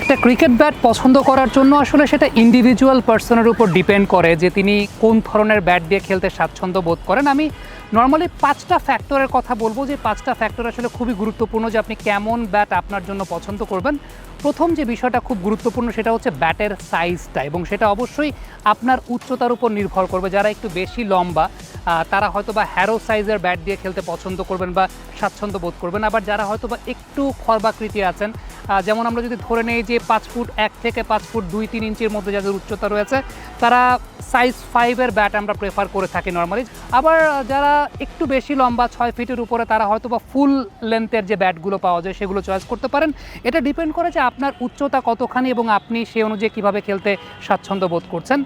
একটা cricket bat পছন্দ করার জন্য আসলে সেটা ইন্ডিভিজুয়াল পার্সনের উপর ডিপেন্ড করে যে তিনি কোন ধরনের ব্যাট দিয়ে খেলতে স্বাচ্ছন্দ্য বোধ করেন। আমি নর্মালি পাঁচটা ফ্যাক্টরের কথা বলব যে পাঁচটা ফ্যাক্টর আসলে খুবই গুরুত্বপূর্ণ যে আপনি কেমন ব্যাট আপনার জন্য পছন্দ করবেন। প্রথম যে বিষয়টা খুব গুরুত্বপূর্ণ সেটা হচ্ছে ব্যাটের সাইজটা এবং সেটা অবশ্যই আপনার উচ্চতার উপর নির্ভর করবে। যারা একটু বেশি লম্বা তারা হয়তো বা হ্যারো সাইজের ব্যাট দিয়ে খেলতে পছন্দ করবেন বা স্বাচ্ছন্দ্য বোধ করবেন। আবার যারা হয়তো বা একটু খরবাকৃতি আছেন যেমন আমরা যদি ধরে নেই যে পাঁচ ফুট এক থেকে পাঁচ ফুট দুই তিন ইঞ্চির মধ্যে যাদের উচ্চতা রয়েছে, তারা সাইজ ফাইভের ব্যাট আমরা প্রেফার করে থাকি নর্মালি আবার যারা একটু বেশি লম্বা ছয় ফিটের উপরে, তারা হয়তো বা ফুল লেন্থের যে ব্যাটগুলো পাওয়া যায়, সেগুলো চয়েস করতে পারেন। এটা ডিপেন্ড করে যে আপনার উচ্চতা কতখানি এবং আপনি সে অনুযায়ী কীভাবে খেলতে স্বাচ্ছন্দ্য বোধ করছেন।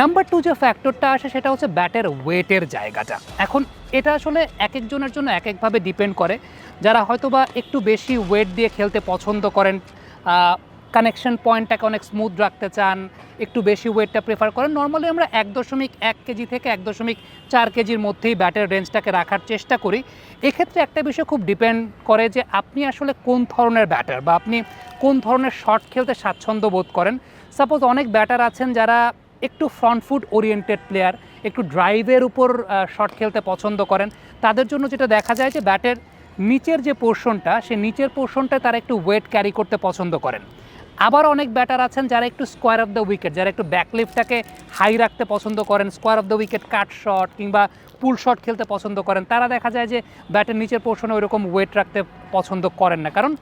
নাম্বার টু যে ফ্যাক্টরটা আসে, সেটা হচ্ছে ব্যাটের ওয়েটের জায়গাটা। এখন এটা আসলে এক একজনের জন্য এক একভাবে ডিপেন্ড করে। যারা হয়তো বা একটু বেশি ওয়েট দিয়ে খেলতে পছন্দ করেন কানেকশন পয়েন্টটাকে অনেক স্মুথ রাখতে চান, একটু বেশি ওয়েটটা প্রেফার করেন নর্মালি আমরা এক দশমিক এক কেজি থেকে এক দশমিক চার কেজির মধ্যেই ব্যাটের রেঞ্জটাকে রাখার চেষ্টা করি। এক্ষেত্রে একটা বিষয় খুব ডিপেন্ড করে যে আপনি আসলে কোন ধরনের ব্যাটার বা আপনি কোন ধরনের শট খেলতে স্বাচ্ছন্দ্য বোধ করেন। সাপোজ অনেক ব্যাটার আছেন যারা একটু ফ্রন্ট ফুট ওরিয়েন্টেড প্লেয়ার একটু ড্রাইভের উপর শট খেলতে পছন্দ করেন। তাদের জন্য যেটা দেখা যায় যে ব্যাটের নিচের যে পোর্শনটা সেই নিচের পোর্শনটায় তারা একটু ওয়েট ক্যারি করতে পছন্দ করেন। আবার অনেক ব্যাটার আছেন যারা একটু স্কোয়ার অফ দ্য উইকেট যারা একটু ব্যাকলিফটাকে হাই রাখতে পছন্দ করেন square of the wicket cut shot কিংবা পুল শট খেলতে পছন্দ করেন। তারা দেখা যায় যে ব্যাটের নিচের পোর্শনে ওইরকম ওয়েট রাখতে পছন্দ করেন না। কারণ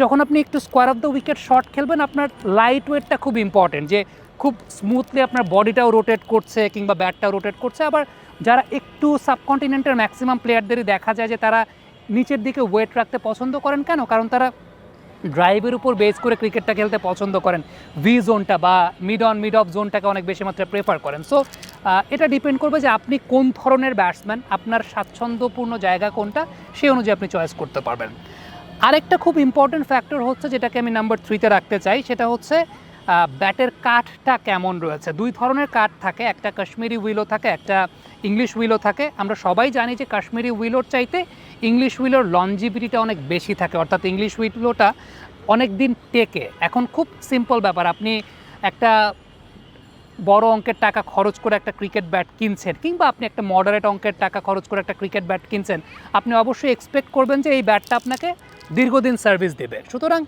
যখন আপনি একটু square of the wicket shot খেলবেন, আপনার লাইট ওয়েটটা খুব ইম্পর্টেন্ট যে খুব স্মুথলি আপনার বডিটাও রোটেট করছে কিংবা ব্যাটটাও রোটেট করছে। আবার যারা একটু সাবকন্টিনেন্টের ম্যাক্সিমাম প্লেয়ারদেরই দেখা যায় যে তারা নিচের দিকে ওয়েট রাখতে পছন্দ করেন কেন? কারণ তারা ড্রাইভের উপর বেস করে ক্রিকেটটা খেলতে পছন্দ করেন। ভি জোনটা বা মিড অন মিড অফ জোনটাকে অনেক বেশি মাত্রায় প্রেফার করেন। সো এটা ডিপেন্ড করবে যে আপনি কোন ধরনের ব্যাটসম্যান আপনার স্বাচ্ছন্দ্যপূর্ণ জায়গা কোনটা, সেই অনুযায়ী আপনি চয়েস করতে পারবেন। আরেকটা খুব ইম্পর্টেন্ট ফ্যাক্টর হচ্ছে যেটাকে আমি নাম্বার থ্রিতে রাখতে চাই, সেটা হচ্ছে ব্যাটের কাঠটা কেমন রয়েছে? দুই ধরনের কাঠ থাকে, একটা কাশ্মীরি উইলো থাকে, একটা ইংলিশ উইলো থাকে। আমরা সবাই জানি যে কাশ্মীরি উইলোর চাইতে ইংলিশ উইলোর লঞ্জিবিলিটা অনেক বেশি থাকে, অর্থাৎ ইংলিশ উইলোটা অনেক দিন টেকে। এখন খুব সিম্পল ব্যাপার, আপনি একটা বড় অঙ্কের টাকা খরচ করে একটা ক্রিকেট ব্যাট কিনছেন কিংবা আপনি একটা মডারেট অঙ্কের টাকা খরচ করে একটা ক্রিকেট ব্যাট কিনছেন, আপনি অবশ্যই এক্সপেক্ট করবেন যে এই ব্যাটটা আপনাকে দীর্ঘদিন সার্ভিস দেবে। সুতরাং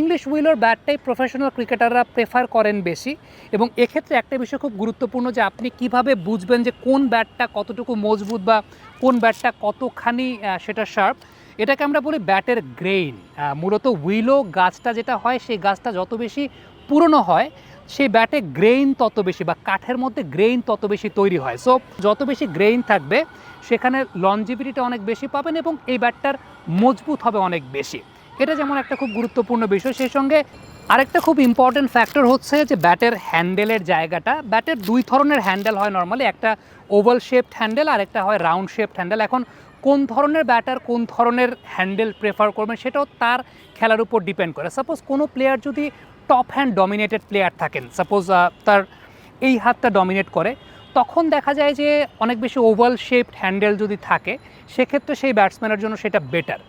ইংলিশ উইলোর ব্যাটটাই প্রফেশনাল ক্রিকেটাররা প্রেফার করেন বেশি এবং এক্ষেত্রে একটা বিষয় খুব গুরুত্বপূর্ণ যে আপনি কীভাবে বুঝবেন যে কোন ব্যাটটা কতটুকু মজবুত বা কোন ব্যাটটা কতখানি সেটা শার্প এটাকে আমরা বলি ব্যাটের গ্রেইন মূলত উইলো গাছটা যেটা হয়, সেই গাছটা যত বেশি পুরনো হয় সেই ব্যাটে গ্রেইন তত বেশি বা কাঠের মধ্যে গ্রেইন তত বেশি তৈরি হয়। সো যত বেশি গ্রেইন থাকবে, সেখানে লঞ্জিবিলিটি অনেক বেশি পাবেন এবং এই ব্যাটটার মজবুত হবে অনেক বেশি। এটা যেমন একটা খুব গুরুত্বপূর্ণ বিষয়, সেই সঙ্গে আরেকটা খুব ইম্পর্টেন্ট ফ্যাক্টর হচ্ছে যে ব্যাটের হ্যান্ডেলের জায়গাটা। ব্যাটের দুই ধরনের হ্যান্ডেল হয় নর্মালি একটা ওভাল শেপড হ্যান্ডেল আর একটা হয় রাউন্ড শেপড হ্যান্ডেল এখন কোন ধরনের ব্যাটার কোন ধরনের হ্যান্ডেল প্রেফার করবেন, সেটাও তার খেলার উপর ডিপেন্ড করে। সাপোজ কোনো প্লেয়ার যদি টপ হ্যান্ড ডমিনেটেড প্লেয়ার থাকেন। সাপোজ তার এই হাতটা ডমিনেট করে, তখন দেখা যায় যে অনেক বেশি ওভাল শেপড হ্যান্ডেল যদি থাকে, সেক্ষেত্রে সেই ব্যাটসম্যানের জন্য সেটা বেটার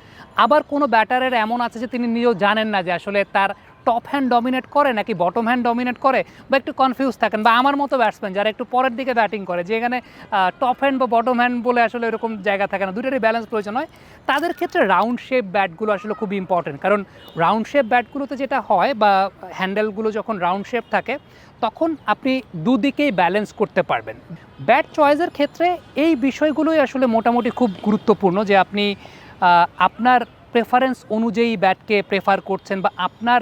আবার কোনো ব্যাটারের এমন আছে যে তিনি নিজেও জানেন না যে আসলে তার টপ হ্যান্ড ডমিনেট করে নাকি বটম হ্যান্ড ডমিনেট করে বা একটু কনফিউজ থাকেন বা আমার মতো ব্যাটসম্যান যারা একটু পরের দিকে ব্যাটিং করে, যে এখানে টপ হ্যান্ড বা বটম হ্যান্ড বলে আসলে এরকম জায়গা থাকে না। দুটোরই ব্যালেন্স প্রয়োজন হয়। তাদের ক্ষেত্রে রাউন্ড শেপ ব্যাটগুলো আসলে খুব ইম্পর্টেন্ট কারণ রাউন্ড শেপ ব্যাটগুলোতে যেটা হয় বা হ্যান্ডেলগুলো যখন রাউন্ড শেপ থাকে, তখন আপনি দুদিকেই ব্যালেন্স করতে পারবেন। ব্যাট চয়েসের ক্ষেত্রে এই বিষয়গুলোই আসলে মোটামুটি খুব গুরুত্বপূর্ণ যে আপনি আপনার প্রেফারেন্স অনুযায়ী ব্যাটকে প্রেফার করছেন বা আপনার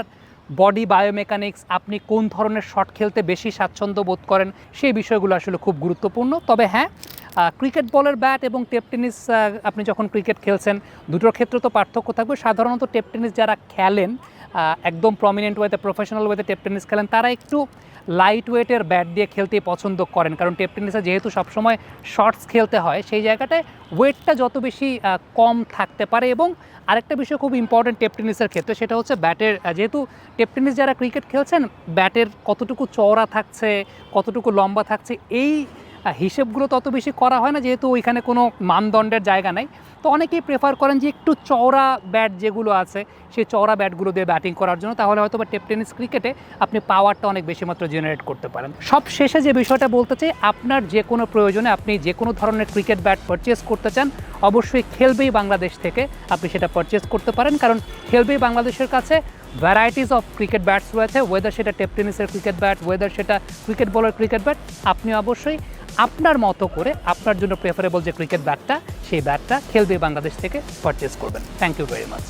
বডি বায়োমেকানিক্স, আপনি কোন ধরনের শট খেলতে বেশি স্বাচ্ছন্দ্য বোধ করেন, সেই বিষয়গুলো আসলে খুব গুরুত্বপূর্ণ। তবে হ্যাঁ ক্রিকেট বলের ব্যাট এবং টেপ টেনিস আপনি যখন ক্রিকেট খেলছেন, দুটোর ক্ষেত্রে তো পার্থক্য থাকবে। সাধারণত টেপ টেনিস যারা খেলেন একদম প্রমিনেন্ট ওয়েতে প্রফেশনাল ওয়েতে টেপ টেনিস খেলেন। তারা একটু লাইট ওয়েটের ব্যাট দিয়ে খেলতেই পছন্দ করেন। কারণ টেপ টেনিসে যেহেতু সবসময় শর্টস খেলতে হয়, সেই জায়গাটায় ওয়েটটা যত বেশি কম থাকতে পারে এবং আরেকটা বিষয় খুব ইম্পর্টেন্ট টেপ টেনিসের ক্ষেত্রে, সেটা হচ্ছে ব্যাটের যেহেতু টেপ টেনিস যারা ক্রিকেট খেলছেন ব্যাটের কতটুকু চওড়া থাকছে, কতটুকু লম্বা থাকছে, এই হিসেবগুলো তত বেশি করা হয় না, যেহেতু ওইখানে কোনো মানদণ্ডের জায়গা নাই। তো অনেকেই প্রেফার করেন যে একটু চওড়া ব্যাট যেগুলো আছে, সেই চওড়া ব্যাটগুলো দিয়ে ব্যাটিং করার জন্য। তাহলে হয়তো বা টেপ টেনিস ক্রিকেটে আপনি পাওয়ারটা অনেক বেশি মাত্রা জেনারেট করতে পারেন। সব শেষে যে বিষয়টা বলতে চাই, আপনার যে কোনো প্রয়োজনে আপনি যে কোনো ধরনের ক্রিকেট ব্যাট পারচেস করতে চান, অবশ্যই খেলবেই বাংলাদেশ থেকে আপনি সেটা পারচেস করতে পারেন। কারণ খেলবেই বাংলাদেশের কাছে ভ্যারাইটিস অফ ক্রিকেট ব্যাটস রয়েছে ওয়েদার সেটা টেপ টেনিসের ক্রিকেট ব্যাট ওয়েদার সেটা ক্রিকেট বলের ক্রিকেট ব্যাট আপনি অবশ্যই আপনার মতো করে আপনার জন্য প্রেফারেবল যে ক্রিকেট ব্যাটটা সেই ব্যাটটা খেলবে বাংলাদেশ থেকে পারচেস করবেন। Thank you very much